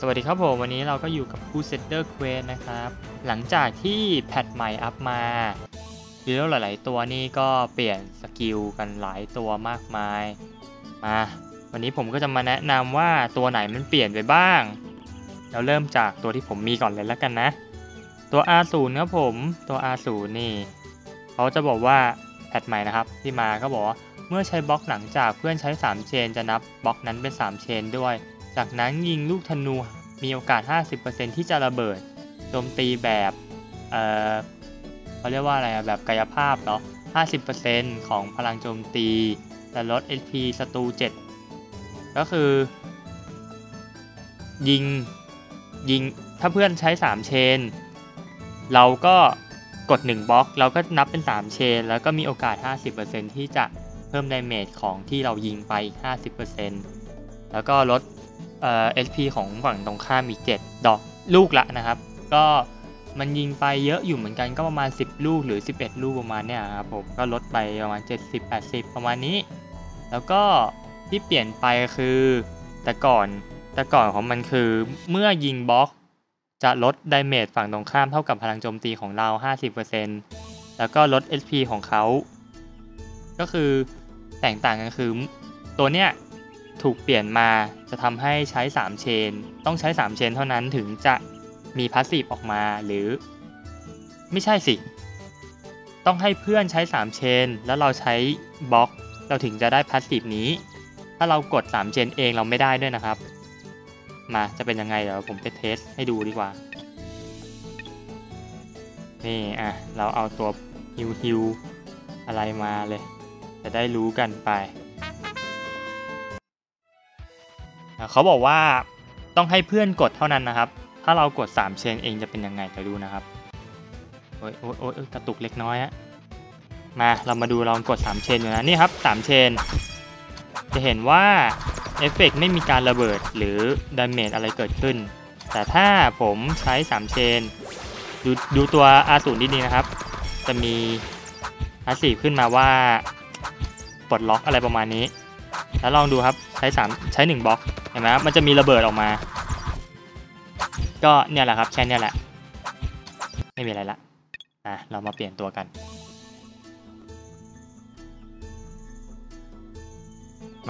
สวัสดีครับผมวันนี้เราก็อยู่กับผู้เซตเตอร์เควสนะครับ หลังจากที่แพทใหม่อัพมาฮีโร่หลาย ๆ ตัวนี่ก็เปลี่ยนสกิลกันหลายตัวมากมายมาวันนี้ผมก็จะมาแนะนำว่าตัวไหนมันเปลี่ยนไปบ้าง เราเริ่มจากตัวที่ผมมีก่อนเลยแล้วกันนะ ตัว R0 ครับผมตัว R0 นี่เขาจะบอกว่าแพทใหม่นะครับ ที่มาก็บอกว่าเมื่อใช้บล็อกหลังจากเพื่อนใช้ 3 เชนจะนับบล็อกนั้นเป็น 3 เชนด้วย จากนั้นยิงลูกธนูมีโอกาส 50%ที่จะระเบิดโจมตีแบบเออเขาเรียกว่าอะไรอะแบบกายภาพเนาะ50%ของพลังโจมตีแต่ลด HP ศัตรู7ก็คือ ยิงยิงถ้าเพื่อนใช้ 3 เชน เราก็กด 1บล็อก เราก็นับเป็น 3 เชน แล้วก็มีโอกาส 50%ที่จะเพิ่มดาเมจของที่เรายิงไปอีก 50%แล้วก็ลด เอ่อ HP ของฝั่งตรงข้ามอี7 ดอกลูกละนะครับ ก็มันยิงไปเยอะอยู่เหมือนกันก็ประมาณ 10 ลูกหรือ 11 ลูกประมาณเนี้ยครับผมก็ลดไปประมาณ 70-80 ประมาณนี้ แล้วก็ที่เปลี่ยนไปคือแต่ก่อนแต่ก่อนของมันคือเมื่อยิงบล็อกจะลดไดเมจฝั่งตรงข้ามเท่ากับพลังโจมตีของเรา 50%แล้วก็ลด HP ของเขา ก็คือแตกต่างกันคือตัวเนี้ย ถูกเปลี่ยนมาจะทำให้ใช้ 3 เชน ต้องใช้ 3 เชนเท่านั้นถึงจะมีพาสซีฟออกมาหรือ ไม่ใช่สิ ต้องให้เพื่อนใช้ 3 เชน แล้วเราใช้บล็อก เราถึงจะได้พาสซีฟนี้ ถ้าเรากด 3 เชนเองเราไม่ได้ด้วยนะครับ มาจะเป็นยังไงเดี๋ยวผมไปเทสให้ดูดีกว่า นี่อะเราเอาตัวฮิวฮิวอะไรมาเลย จะได้รู้กันไป เขาบอกว่าต้องให้เพื่อนกดเท่านั้นนะครับ ถ้าเรากด 3 เชนเองจะเป็นยังไงเดี๋ยวดูนะครับ โอ้ยโอ้ยโอ้ยกระตุกเล็กน้อยอะมาเรามาดูลองกด 3 เชนอยู่นะ นี่ครับ 3 เชน จะเห็นว่าเอฟเฟกไม่มีการระเบิดหรือดาเมจอะไรเกิดขึ้น แต่ถ้าผมใช้ 3 เชน ดูดูตัว R0 ดีๆนะครับ จะมีพาสีขึ้นมาว่าปลดล็อกอะไรประมาณนี้ แล้วลองดูครับใช้3ใช้ 1บล็อก ห็นไหมมันจะมีระเบิดออกมา ก็เนี่ยแหละครับ แค่เนี้ยแหละ ไม่มีอะไรละอะเรามาเปลี่ยนตัวกัน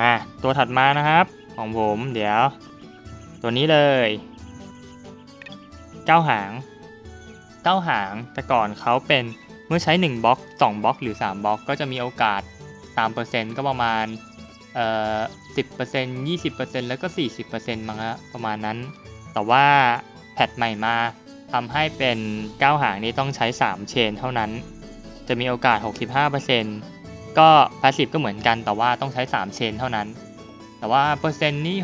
มาตัวถัดมานะครับ ของผมเดี๋ยว ตัวนี้เลยเก้าหางเก้าหางแต่ก่อนเขาเป็นเมื่อใช้1บล็อก2บล็อกหรือ3บล็อกก็จะมีโอกาสตามเปอร์เซ็นต์ก็ประมาณ เอ่อสิบเปอร์เซ็นต์ยี่สิบเปอร์เซ็นต์แล้วก็สี่สิบเปอร์เซ็นต์มั้งฮะประมาณนั้น แต่ว่าแพทใหม่มาทำให้เป็น9หางนี้ต้องใช้3เชนเท่านั้น จะมีโอกาส65%ก็พาสซีฟก็เหมือนกันแต่ว่าต้องใช้3เชนเท่านั้น แต่ว่าเปอร์เซ็นต์นี่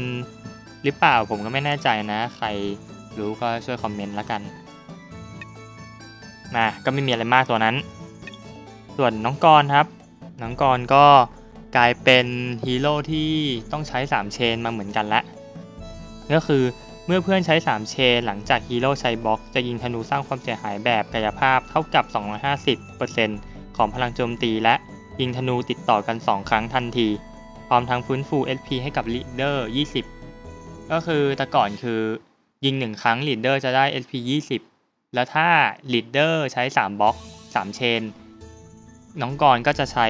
65%หรือเปล่าผมก็ไม่แน่ใจนะ ใครรู้ก็ช่วยคอมเมนต์ละกันมาก็ไม่มีอะไรมากตัวนั้น ส่วนน้องกรครับ น้องกรก็ กลายเป็นฮีโร่ที่ต้องใช้ 3 เชนมาเหมือนกันละก็คือเมื่อเพื่อนใช้ 3 เชนหลังจากฮีโร่ใช้บล็อกจะยิงธนูสร้างความเสียหายแบบกายภาพเท่ากับ 250%ของพลังโจมตีและยิงธนูติดต่อกัน 2 ครั้งทันที พร้อมทั้งฟื้นฟู SP ให้กับลีดเดอร์ 20 ก็คือแต่ก่อนคือยิง 1 ครั้งลีดเดอร์จะได้ SP 20 แล้วถ้าลีดเดอร์ใช้ 3 บล็อก 3 เชน น้องกรก็จะใช้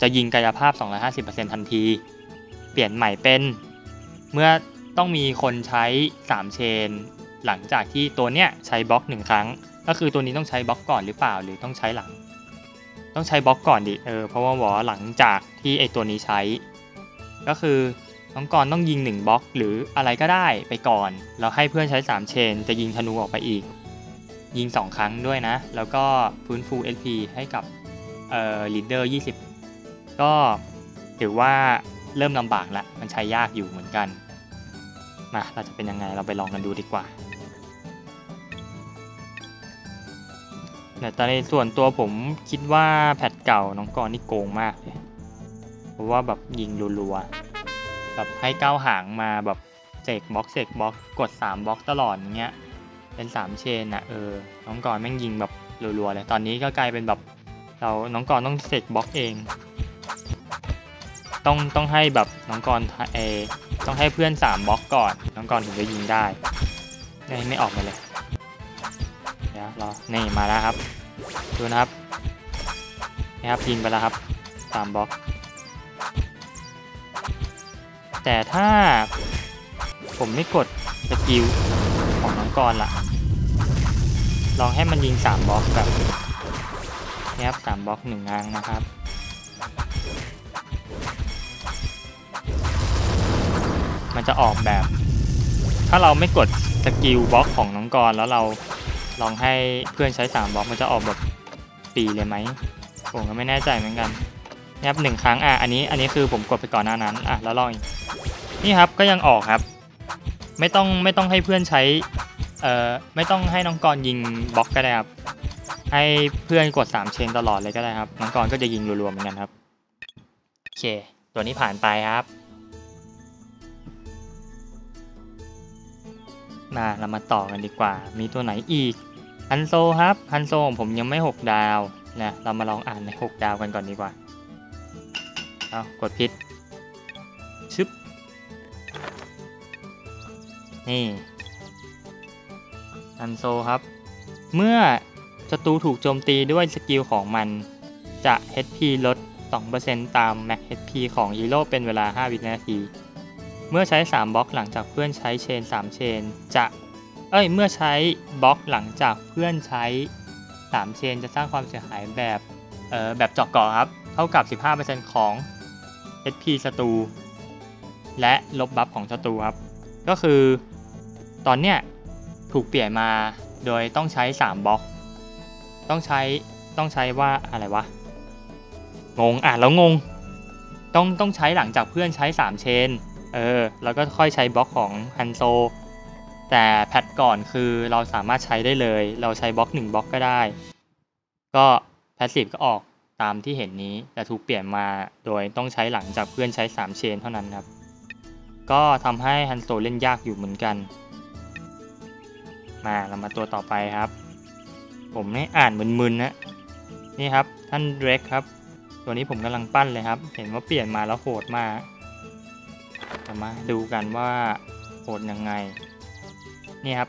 จะยิงกายภาพ 250%ทันที เปลี่ยนใหม่เป็น เมื่อต้องมีคนใช้ 3 เชน หลังจากที่ตัวเนี้ยใช้บล็อก 1 ครั้ง ก็คือตัวนี้ต้องใช้บล็อกก่อนหรือเปล่าหรือต้องใช้หลัง ต้องใช้บล็อกก่อนดิเออเพราะว่าหวอหลังจากที่ไอตัวนี้ใช้ ก็คือน้องกรต้องยิง 1บล็อกหรืออะไรก็ได้ไปก่อน แล้วให้เพื่อนใช้ 3 เชน จะยิงธนูออกไปอีก ยิง 2 ครั้งด้วยนะ แล้วก็ฟื้นฟู SP ให้กับ เอ่อลีดเดอร์20 ก็ถือว่าเริ่มลำบากละมันใช้ยากอยู่เหมือนกันมาเราจะเป็นยังไงเราไปลองกันดูดีกว่าแต่ตอนในส่วนตัวผมคิดว่าแพทเก่าน้องกรนี่โกงมากเลยเพราะว่าแบบยิงรัวๆแบบให้ก้าวหางมาแบบเสกบล็อกเสกบล็อกกด 3บล็อกตลอดอย่างเงี้ยเป็น 3 เชนอะเออน้องกรแม่งยิงแบบรัวๆเลยตอนนี้ก็กลายเป็นแบบ เราน้องกรต้องเสกบล็อกเอง ต้องต้องให้แบบน้องกรเอต้องให้เพื่อน3บล็อกก่อน น้องกรถึงจะยิงได้ไม่ไม่ออกมาเลยเดี๋ยวรอนี่มาแล้วครับดูนะครับนี่ครับยิงไปแล้วครับสามบล็อก แต่ถ้าผมไม่กดสกิลของน้องกรล่ะ ลองให้มันยิงสามบล็อกแบบ นี่ครับสามบล็อกหนึ่งครั้งนะครับมันจะออกแบบ ถ้าเราไม่กดสกิลบล็อกของน้องกรแล้วเราลองให้เพื่อนใช้สามบล็อกมันจะออกแบบปีเลยไหมผมก็ไม่แน่ใจเหมือนกันนี่ครับหนึ่งครั้งอะอันนี้อันนี้คือผมกดไปก่อนหน้านั้นอะแล้วลองอีกนี่ครับก็ยังออกครับ ไม่ต้องไม่ต้องให้เพื่อนใช้เอ่อไม่ต้องให้น้องกรยิงบล็อกก็ได้ครับ ให้เพื่อนกด3เชนตลอดเลยก็ได้ครับน้องกรก็จะยิงรัวๆเหมือนกันครับโอเค ตัวนี้ผ่านไปครับมาเรามาต่อกันดีกว่า มีตัวไหนอีกฮันโซครับฮันโซของผมยังไม่ 6 ดาวนะเรามาลองอ่านใน 6 ดาวกันก่อนดีกว่าเอากดพิษชึบนี่ฮันโซครับ เมื่อ ศัตรูถูกโจมตีด้วยสกิลของมัน จะ HP ลด 2%ตาม Max HP ของฮีโร่เป็นเวลา 5 วินาที เมื่อใช้ 3บล็อกหลังจากเพื่อนใช้เชน 3 เชน จะ เอ้ย เมื่อใช้บล็อกหลังจากเพื่อนใช้ 3 เชน จะสร้างความเสียหายแบบ เอ่อ แบบเจาะเกาะครับ เท่ากับ 15%ของ HP ศัตรู และลบบัฟของศัตรูครับ ก็คือ ตอนเนี้ยถูกเปลี่ยนมาโดยต้องใช้ 3บล็อก ต้องใช้ต้องใช้ว่าอะไรวะ งงอะแล้วงง ต้องต้องใช้หลังจากเพื่อนใช้ 3 เชน เออ แล้วก็ค่อยใช้บล็อกของฮันโซ แต่แพทก่อนคือเราสามารถใช้ได้เลย เราใช้บล็อก 1 บล็อกก็ได้ ก็แพสซีฟก็ออกตามที่เห็นนี้ แต่ถูกเปลี่ยนมาโดยต้องใช้หลังจากเพื่อนใช้ 3 เชนเท่านั้นครับ ก็ทำให้ฮันโซเล่นยากอยู่เหมือนกัน มาเรามาตัวต่อไปครับ ผมไม่อ่านมึนๆนะนี่ครับท่านเดรกครับ ตัวนี้ผมกำลังปั้นเลยครับ เห็นว่าเปลี่ยนมาแล้วโหดมากเรามาดูกันว่าโหดยังไงนี่ครับ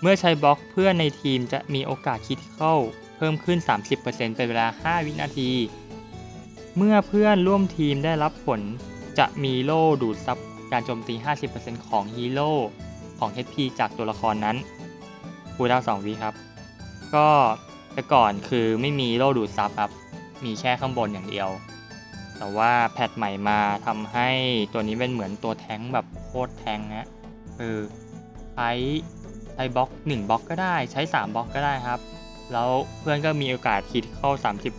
เมื่อใช้บล็อกเพื่อนในทีมจะมีโอกาสคิดเข้าเพิ่มขึ้น 30%เป็นเวลา 5 วินาที เมื่อเพื่อนร่วมทีมได้รับผลจะมีโล่ดูดซับการโจมตี 50%ของฮีโร่ของ HP จากตัวละครนั้นคูดาว2วิครับ ก็แต่ก่อนคือไม่มีโล่ดูดซับครับ มีแค่ข้างบนอย่างเดียว แต่ว่าแพทใหม่มาทำให้ตัวนี้เป็นเหมือนตัวแทงแบบโคตรแทงนะคือใช้ใช้บล็อก 1บล็อกก็ได้ใช้ 3บล็อกก็ได้ครับ แล้วเพื่อนก็มีโอกาสคิดเข้า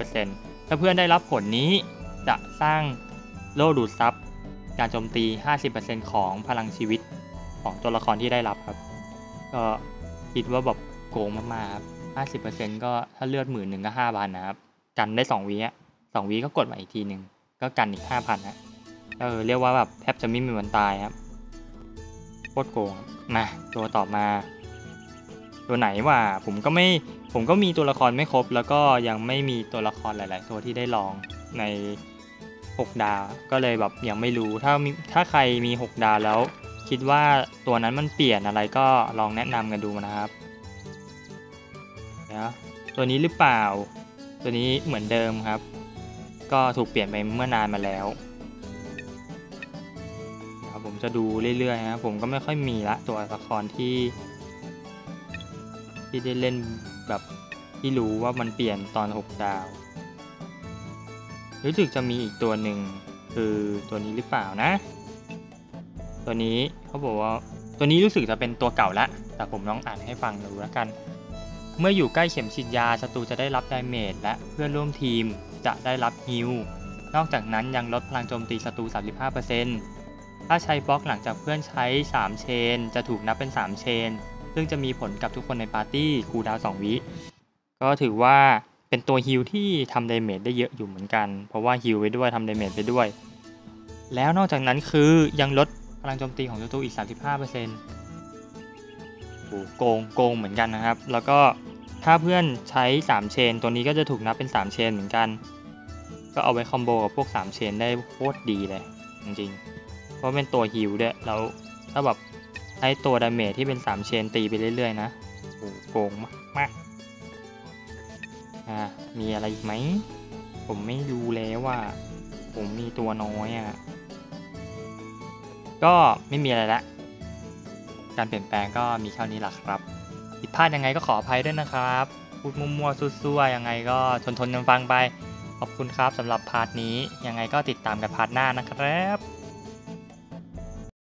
30%ถ้าเพื่อนได้รับผลนี้จะสร้างโล่ดูดซับการโจมตี 50%ของพลังชีวิตของตัวละครที่ได้รับครับ ก็คิดว่าแบบโกงมากๆครับ 50%ก็ถ้าเลือดหมื่นหนึ่งก็5พันนะครับ กันได้2วิอะสองวิก็กดมาอีกทีหนึ่งก็กันอีก5,000นะก็คือเรียกว่าแบบแทบจะไม่มีวันตายครับโคตรโกงมาตัวต่อมา ตัวไหนว่าผมก็ไม่ผมก็มีตัวละครไม่ครบ แล้วก็ยังไม่มีตัวละครหลาย ๆ ตัวที่ได้ลองใน 6 ดาว ก็เลยแบบยังไม่รู้ถ้ามีถ้าใครมี 6 ดาวแล้ว คิดว่าตัวนั้นมันเปลี่ยนอะไรก็ลองแนะนำกันดูนะครับ เดี๋ยวตัวนี้หรือเปล่า ตัวนี้เหมือนเดิมครับ ก็ถูกเปลี่ยนไปเมื่อนานมาแล้วเดี๋ยวผมจะดูเรื่อยๆนะผมก็ไม่ค่อยมีละตัวละครที่ ที่ได้เล่นแบบที่รู้ว่ามันเปลี่ยนตอน 6 ดาว รู้สึกจะมีอีกตัวหนึ่งคือตัวนี้หรือเปล่านะ ตัวนี้เขาบอกว่าตัวนี้รู้สึกจะเป็นตัวเก่าละ แต่ผมลองอ่านให้ฟังดูแล้วกัน เมื่ออยู่ใกล้เข็มฉีดยาศัตรูจะได้รับดาเมจและเพื่อนร่วมทีมจะได้รับฮิลนอกจากนั้นยังลดพลังโจมตีศัตรู 35%ถ้าใช้บล็อกหลังจากเพื่อนใช้ 3 เชน จะถูกนับเป็น 3 เชน ซึ่งจะมีผลกับทุกคนในปาร์ตี้คูลดาวน์2วิ ก็ถือว่าเป็นตัวฮิลที่ทำดาเมจได้เยอะอยู่เหมือนกัน เพราะว่าฮิลไปด้วยทำดาเมจไปด้วย แล้วนอกจากนั้นคือยังลดพลังโจมตีของศัตรูอีก 35% โอ้โกงโกงเหมือนกันนะครับ แล้วก็ถ้าเพื่อนใช้ 3 เชน ตัวนี้ก็จะถูกนับเป็น 3 เชนเหมือนกัน ก็เอาไว้คอมโบกับพวก 3 เชนได้โคตรดีเลย จริงๆ เพราะเป็นตัวฮิวด้วยแล้วถ้าแบบให้ตัวดาเมจที่เป็น 3 เชนตีไปเรื่อยๆ นะโอ้โกงมากมากอ่ามีอะไรอีกไหม ผมไม่รู้แล้วว่า ผมมีตัวน้อยอะก็ไม่มีอะไรละ การเปลี่ยนแปลงก็มีเท่านี้แหละครับผิดพลาดยังไงก็ขออภัยด้วยนะครับพูดมั่วๆซั่วๆยังไงก็ทนทนๆกันฟังไป ขอบคุณครับสำหรับพาร์ทนี้ยังไงก็ติดตามกันพาร์ทหน้านะครับ